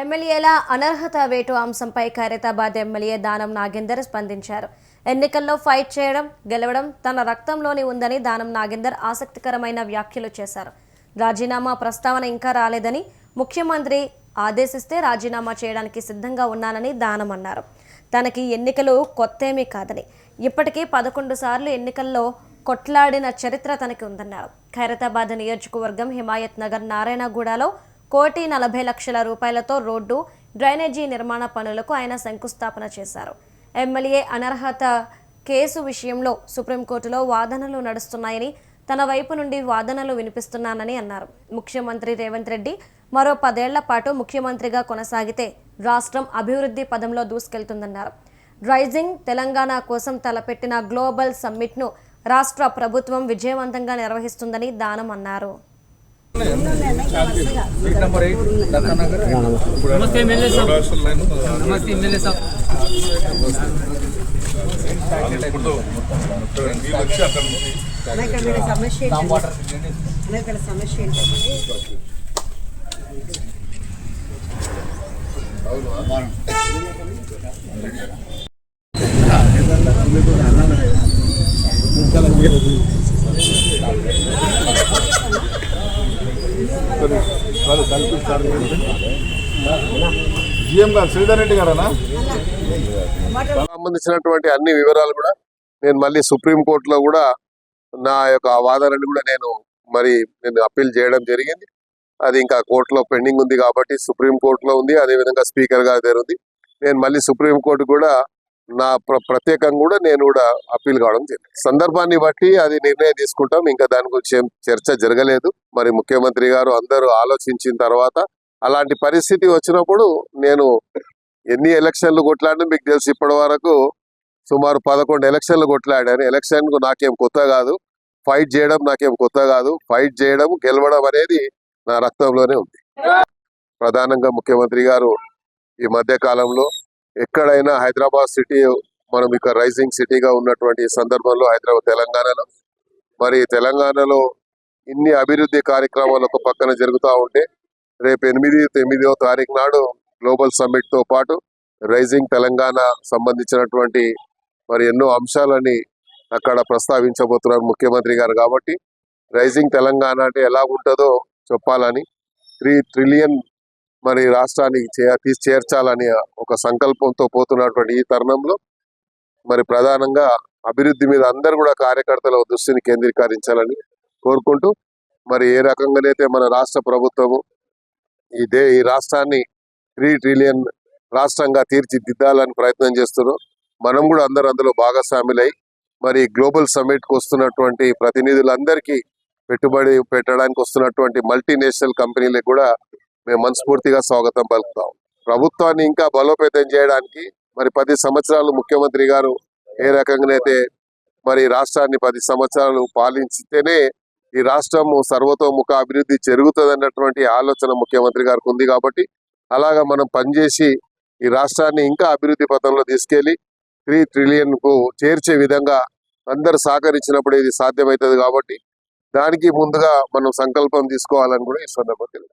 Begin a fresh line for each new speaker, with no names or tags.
ఎమ్మెల్యేల అనర్హత వేటు అంశంపై ఖైరతాబాద్ ఎమ్మెల్యే దానం నాగేందర్ స్పందించారు. ఎన్నికల్లో ఫైట్ చేయడం గెలవడం తన రక్తంలోనే ఉందని దానం నాగేందర్ ఆసక్తికరమైన వ్యాఖ్యలు చేశారు. రాజీనామా ప్రస్తావన ఇంకా రాలేదని ముఖ్యమంత్రి ఆదేశిస్తే రాజీనామా చేయడానికి సిద్ధంగా ఉన్నానని దానం అన్నారు. తనకి ఎన్నికలు కొత్తేమీ కాదని ఇప్పటికీ పదకొండు సార్లు ఎన్నికల్లో కొట్లాడిన చరిత్ర తనకి ఉందన్నారు. ఖైరతాబాద్ నియోజకవర్గం హిమాయత్ నగర్ నారాయణగూడలో కోటి నలభై లక్షల రూపాయలతో రోడ్డు డ్రైనేజీ నిర్మాణ పనులకు ఆయన శంకుస్థాపన చేశారు. ఎమ్మెల్యే అనర్హత కేసు విషయంలో సుప్రీంకోర్టులో వాదనలు నడుస్తున్నాయని తన వైపు నుండి వాదనలు వినిపిస్తున్నానని అన్నారు. ముఖ్యమంత్రి రేవంత్ రెడ్డి మరో పదేళ్ళ పాటు ముఖ్యమంత్రిగా కొనసాగితే రాష్ట్రం అభివృద్ధి పదంలో దూసుకెళ్తుందన్నారు. రైజింగ్ తెలంగాణ కోసం తలపెట్టిన గ్లోబల్ సమ్మిట్ను రాష్ట్ర ప్రభుత్వం విజయవంతంగా నిర్వహిస్తుందని దానం అన్నారు.
नमस्ते एमएलए साहब नमस्ते एमएलए साहब
వచ్చి అక్కడ నుంచి
అన్న, ఇక్కడ మీరు సమస్య ఏంటండి? అన్న, ఇక్కడ సమస్య ఏంటండి
కాదు కల్పిస్తారు జిఎం గారు శ్రీధర్ రెడ్డి గారనా?
సంబంధించినటువంటి అన్ని వివరాలు కూడా నేను మళ్ళీ సుప్రీం కోర్టులో కూడా నా యొక్క వాదనని కూడా నేను మరి నేను అప్పీల్ చేయడం జరిగింది. అది ఇంకా కోర్టులో పెండింగ్ ఉంది కాబట్టి సుప్రీం కోర్టులో ఉంది. అదే విధంగా స్పీకర్ గారి దగ్గర ఉంది. నేను మళ్ళీ సుప్రీం కోర్టు కూడా నా ప్ర- ప్రత్యేకంగా కూడా నేను కూడా అప్పీల్ కావడం జరిగింది. సందర్భాన్ని బట్టి అది నిర్ణయం తీసుకుంటాం. ఇంకా దాని గురించి ఏం చర్చ జరగలేదు. మరి ముఖ్యమంత్రి గారు అందరూ ఆలోచించిన తర్వాత అలాంటి పరిస్థితి వచ్చినప్పుడు నేను ఎన్ని ఎలక్షన్లు కొట్లాడినా మీకు తెలుసు ఇప్పటి వరకు సుమారు పదకొండు ఎలక్షన్లు కొట్లాడాను. ఎలక్షన్కు నాకేం కొత్త కాదు. ఫైట్ చేయడం నాకేం కొత్త కాదు. ఫైట్ చేయడం గెలవడం అనేది నా రక్తంలోనే ఉంది. ప్రధానంగా ముఖ్యమంత్రి గారు ఈ మధ్య కాలంలో ఎక్కడైనా హైదరాబాద్ సిటీ మనం ఇక రైజింగ్ సిటీగా ఉన్నటువంటి సందర్భంలో హైదరాబాద్ తెలంగాణలో. మరి తెలంగాణలో ఇన్ని అభివృద్ధి కార్యక్రమాలు ఒక పక్కన జరుగుతూ ఉంటే రేపు ఎనిమిది తొమ్మిదో తారీఖు నాడు గ్లోబల్ సమ్మిట్తో పాటు రైజింగ్ తెలంగాణ సంబంధించినటువంటి మరి ఎన్నో అంశాలని అక్కడ ప్రస్తావించబోతున్నారు ముఖ్యమంత్రి గారు కాబట్టి రైజింగ్ తెలంగాణ అంటే ఎలా ఉంటుందో చెప్పాలని త్రీ ట్రిలియన్ మరి రాష్ట్రానికి చే- తీసి చేర్చాలని ఒక సంకల్పంతో పోతున్నటువంటి ఈ తరుణంలో మరి ప్రధానంగా అభివృద్ధి మీద అందరు కూడా కార్యకర్తల దృష్టిని కేంద్రీకరించాలని కోరుకుంటూ మరి ఏ రకంగానైతే మన రాష్ట్ర ప్రభుత్వము ఈ దే ఈ రాష్ట్రాన్ని త్రీ ట్రిలియన్ రాష్ట్రంగా తీర్చిదిద్దాలని ప్రయత్నం చేస్తున్నాం మనం కూడా అందరూ అందులో భాగస్వాములై మరి గ్లోబల్ సమ్మిట్కి వస్తున్నటువంటి ప్రతినిధులందరికీ పెట్టుబడి పెట్టడానికి వస్తున్నటువంటి మల్టీనేషనల్ కంపెనీలకు కూడా మేము మనస్ఫూర్తిగా స్వాగతం పలుకుతాం. ప్రభుత్వాన్ని ఇంకా బలోపేతం చేయడానికి మరి పది సంవత్సరాలు ముఖ్యమంత్రి గారు ఏ రకంగానైతే మరి రాష్ట్రాన్ని పది సంవత్సరాలు పాలించితేనే ఈ రాష్ట్రము సర్వతోముఖ అభివృద్ధి జరుగుతుంది అన్నటువంటి ఆలోచన ముఖ్యమంత్రి గారికి ఉంది కాబట్టి అలాగా మనం పనిచేసి ఈ రాష్ట్రాన్ని ఇంకా అభివృద్ధి పథంలో తీసుకెళ్ళి త్రీ ట్రిలియన్కు చేర్చే విధంగా అందరు సహకరించినప్పుడు ఇది సాధ్యమవుతుంది కాబట్టి దానికి ముందుగా మనం సంకల్పం తీసుకోవాలని కూడా ఈ సందర్భంగా